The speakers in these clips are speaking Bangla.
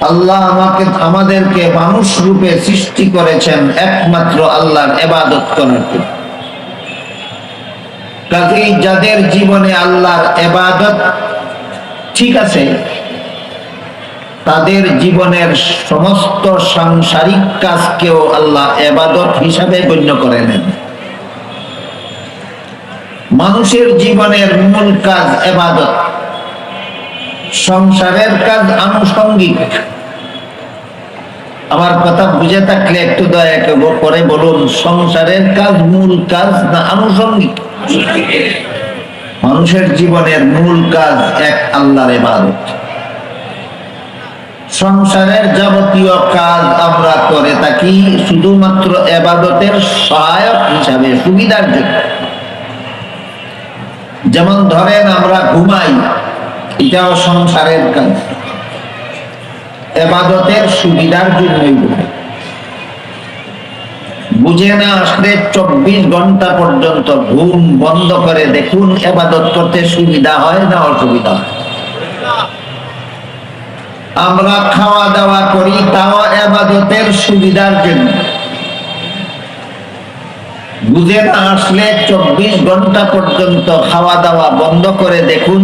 আল্লাহ আমাকে, আমাদেরকে মানুষ রূপে সৃষ্টি করেছেন একমাত্র আল্লাহর এবাদত করার জন্য। কাজেই যাদের জীবনে আল্লাহর এবাদত ঠিক আছে, তাদের জীবনের সমস্ত সাংসারিক কাজকেও আল্লাহ এবাদত হিসাবে গণ্য করে নেন মানুষের জীবনের মূল কাজ এবাদত। সংসারের কাজ আনুষঙ্গিক। আমার কথা বুঝে থাকলে একটু দয়া করে বলুন, সংসারের কাজ মূল কাজ না আনুষঙ্গিক? মানুষের জীবনের মূল কাজ এক এবাদত সংসারের যাবতীয় কাজ আমরা করে থাকি শুধুমাত্র এবাদতের সহায়ক হিসাবে, সুবিধার জন্য। যেমন ধরেন আমরা ঘুমাই এটাও সংসারের কাজ এবাদতের সুবিধার জন্যই বুঝে না আসলে চব্বিশ ঘণ্টা পর্যন্ত ঘুম বন্ধ করে দেখুন এবাদত করতে সুবিধা হয় না অসুবিধা হয়। আমরা খাওয়া দাওয়া করি, তাও এবাদতের সুবিধার জন্য। বুঝে না আসলে চব্বিশ ঘণ্টা পর্যন্ত খাওয়া দাওয়া বন্ধ করে দেখুন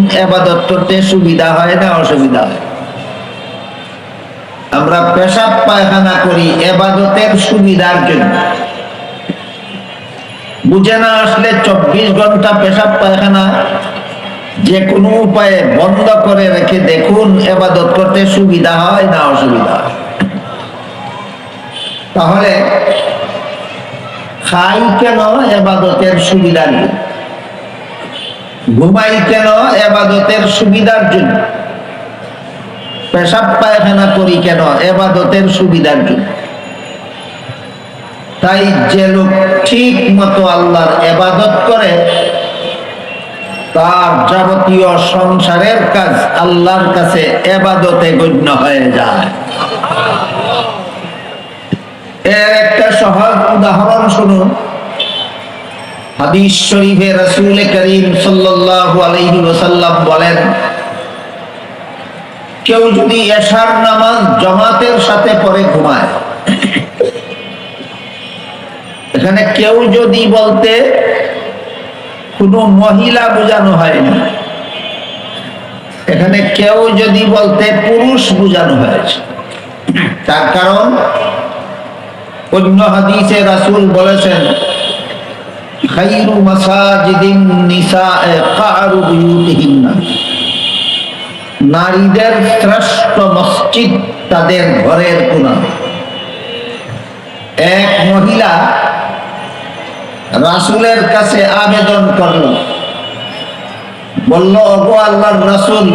করতে সুবিধা হয় না অসুবিধা হয়? আমরা পেশাব পায়খানা করি এবাদতের সুবিধার জন্য। বুঝে না আসলে চব্বিশ ঘণ্টা পেশাব পায়খানা যে কোনো উপায়ে বন্ধ করে রেখে দেখুন এবাদত করতে সুবিধা হয় না অসুবিধা তাহলে খাই কেন এবাদতের সুবিধা নেই? ঘুমাই কেন এবাদতের সুবিধার জন্য? পেশাব পায়খানা করি কেন এবাদতের সুবিধার জন্য? তাই যে লোক ঠিক মতো আল্লাহর এবাদত করে, তার যাবতীয় সংসারের কাজ আল্লাহর কাছে এবাদতে গণ্য হয়ে যায়। এর একটা সহজ উদাহরণ শুনুন। হাদিস শরীফে করিম বলেন, কেউ যদি এশার নামাজ সাথে ঘুমায়, এখানে কেউ যদি বলতে কোনো মহিলা বোঝানো হয়নি এখানে কেউ যদি বলতে পুরুষ বোঝানো হয়েছে। তার কারণ অন্য হাদিসে রাসূল বলেছেন, খাইরু মাসাজিদিন নিসায়ে কারু বিয়ুতিহিন্না নারীদের শ্রেষ্ঠ মসজিদ তাদের ঘরের কোনা এক মহিলা রাসূলের কাছে আবেদন করল, বলল, ওগো আল্লাহর রাসূল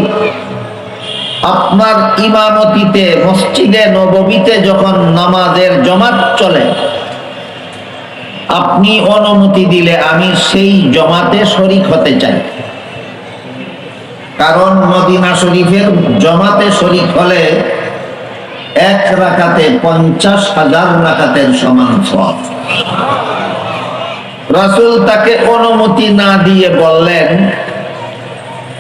আপনার ইমামতিতে, মসজিদে, নববীতে যখন নামাজের জমাত চলে, আপনি অনুমতি দিলে আমি সেই জমাতে শরিক হতে চাই। কারণ মদিনা শরীফের জমাতে শরিক হলে এক রাকাতে পঞ্চাশ হাজার রাকাতের সমান সব রাসুল তাকে অনুমতি না দিয়ে বললেন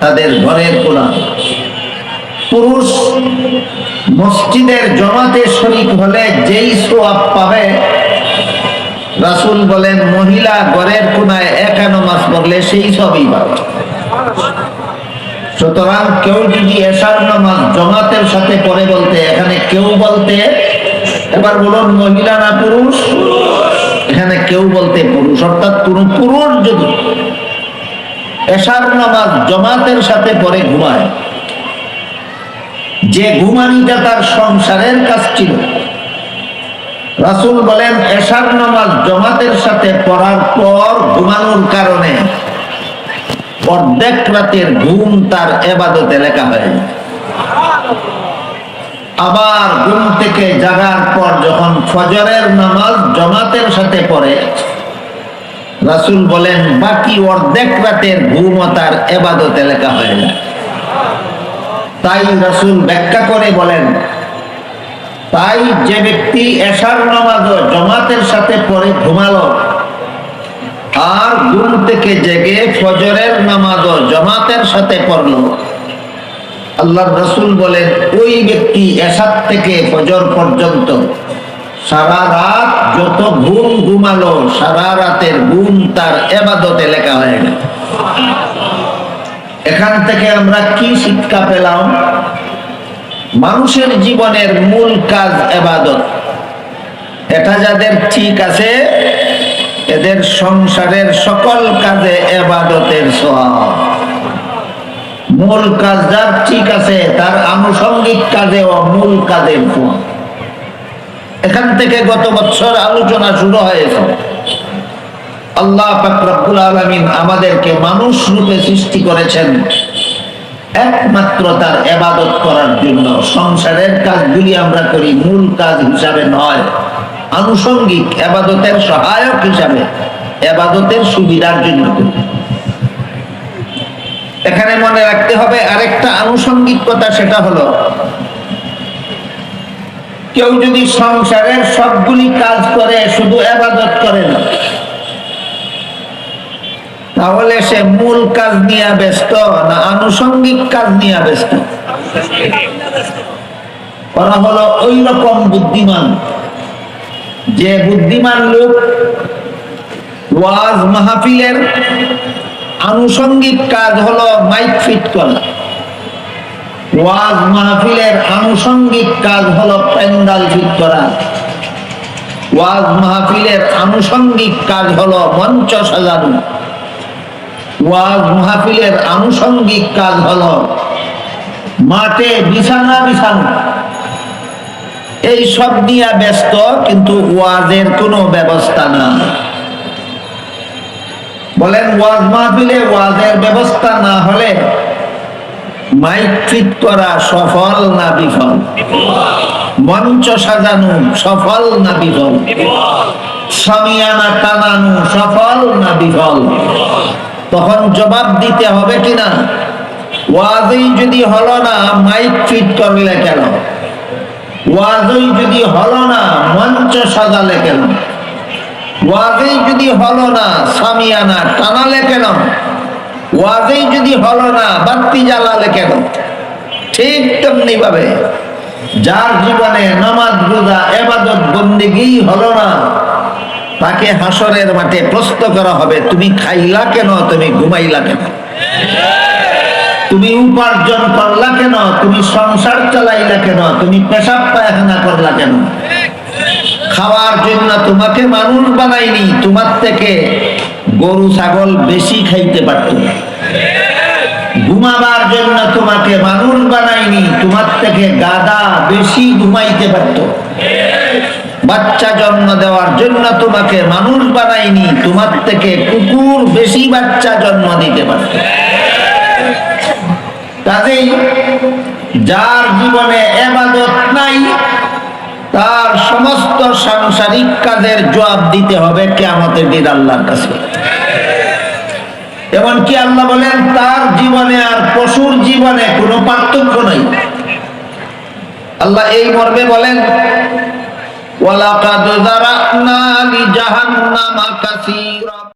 তাদের ঘরের কোনা পুরুষ মসজিদের জমাতে শরিক হলে যেই সোয়াব পাবে, রাসুল বলেন, মহিলা ঘরের কোনায় একা নামাজ পড়লে সেই সবই পাবে। সুতরাং কেউ যদি এসার নামাজ জমাতের সাথে পড়ে বলতে, এখানে কেউ বলতে, এবার বলুন, মহিলা না পুরুষ? এখানে কেউ বলতে পুরুষ, অর্থাৎ কোন পুরুষ যদি এসার নামাজ জমাতের সাথে পরে ঘুমায়। যে ঘুমানিটা তার সংসারের কাজ ছিল। রাসুল বলেন, এশার নামাজ জমাতের সাথে পড়ার পর ঘুমানোর কারণে অর্ধেক রাতের ঘুম তার এবাদতে লেখা হয়ে। আবার ঘুম থেকে জাগার পর যখন ফজরের নামাজ জমাতের সাথে পড়ে রাসূল বলেন, বাকি অর্ধেক রাতের ঘুম ও তার এবাদতে লেখা হয়ে যায় তাই রাসূল ব্যাখ্যা করে বলেন, তাই যে ব্যক্তি এশার নামাজও জমাতের সাথে পরে ঘুমালো, আর ঘুম থেকে জেগে ফজরের নামাজও জমাতের সাথে পড়ল আল্লাহ রসুল বলেন, ওই ব্যক্তি এসার থেকে ফজর পর্যন্ত সারা রাত যত ঘুম ঘুমালো, সারা রাতের ঘুম তার এবাদতে লেখা হয়ে গেল। এখান থেকে আমরা কি শিক্ষা পেলাম? মানুষের জীবনের মূল কাজ এবাদত। এটা যাদের ঠিক আছে, এদের সংসারের সকল কাজে এবাদতের সব মূল কাজ যার ঠিক আছে, তার আনুষঙ্গিক কাজেও মূল কাজের ফল এখান থেকে গত বছর আলোচনা শুরু হয়েছে। আল্লাহ ফাকরাবুল আলমিন আমাদেরকে মানুষ রূপে সৃষ্টি করেছেন। একমাত্র তার এবাদত করার জন্য। সংসারের কাজগুলি আমরা করি, মূল কাজ হিসাবে নয়। আনুষঙ্গিক এবাদতের সহায়ক হিসাবে এবাদতের সুবিধার জন্য এখানে মনে রাখতে হবে, আরেকটা আনুষঙ্গিক কথা সেটা হলো কেউ যদি সংসারের সবগুলি কাজ করে, শুধু এবাদত করে না, তাহলে সে মূল কাজ নিয়ে ব্যস্ত না আনুষঙ্গিক কাজ নিয়ে ব্যস্ত? ওরা হলো ওই রকম বুদ্ধিমান। যে বুদ্ধিমান লোক ওয়াজ মাহফিলের আনুষঙ্গিক কাজ হলো মাইক ফিট করা। ওয়াজ মাহফিলের আনুষঙ্গিক কাজ হলো প্যান্ডাল ফিট করা। ওয়াজ মাহফিলের আনুষঙ্গিক কাজ হলো মঞ্চ সাজানো। ওয়াজ মাহফিলের আনুষঙ্গিক কাজ হলো মাঠে বিছানা বিছানো। এই সব নিয়ে ব্যস্ত, কিন্তু ওয়াজের কোনো ব্যবস্থা না। বলেন, ওয়াজ মাহফিলে ওয়াজের ব্যবস্থা না হলে মাইক ফিট করা সফল না বিফল? মঞ্চ সাজানো সফল না বিফল? সামিয়ানা টানানো সফল না বিফল? তখন জবাব দিতে হবে কিনা ওয়াজই যদি হলো না মাইক ফিট করলে কেন? ওয়াজই যদি হলো না, মঞ্চ সাজালে কেন? ওয়াজেই যদি হলো না সামিয়ানা টানালে কেন? ওয়াজেই যদি হলো না, বাতি জ্বালালে কেন? ঠিক তেমনি ভাবে যার জীবনে নামাজ, রোজা, এবাদত, বন্দিগি হলো না, তাকে হাসরের মাঠে প্রশ্ন করা হবে। তুমি খাইলা কেন? তুমি ঘুমাইলা কেন? তুমি উপার্জন করলা কেন? তুমি সংসার চালাইলা কেন? তুমি পেশাব পায়খানা করলা কেন? খাওয়ার জন্য তোমাকে মানুষ বানাইনি তোমার থেকে গরু, ছাগল বেশি খাইতে পারত। ঘুমাবার জন্য তোমাকে মানুষ বানাইনি, তোমার থেকে গাদা বেশি ঘুমাইতে পারত। বাচ্চা জন্ম দেওয়ার জন্য তোমাকে মানুষ বানাইনি, তোমার থেকে কুকুর বেশি বাচ্চা জন্ম দিতে পারত। কাজেই যার জীবনে এবাদত নাই, তার সমস্ত সাংসারিক কাজের জবাব দিতে হবে কেমতের দিন আল্লাহর কাছে। এমনকি আল্লাহ বলেন, তার জীবনে আর পশুর জীবনে কোনো পার্থক্য নেই। আল্লাহ এই মর্মে বলেন, ওয়ালাকাদ জারানা লি জাহান্নামা কাসীরা।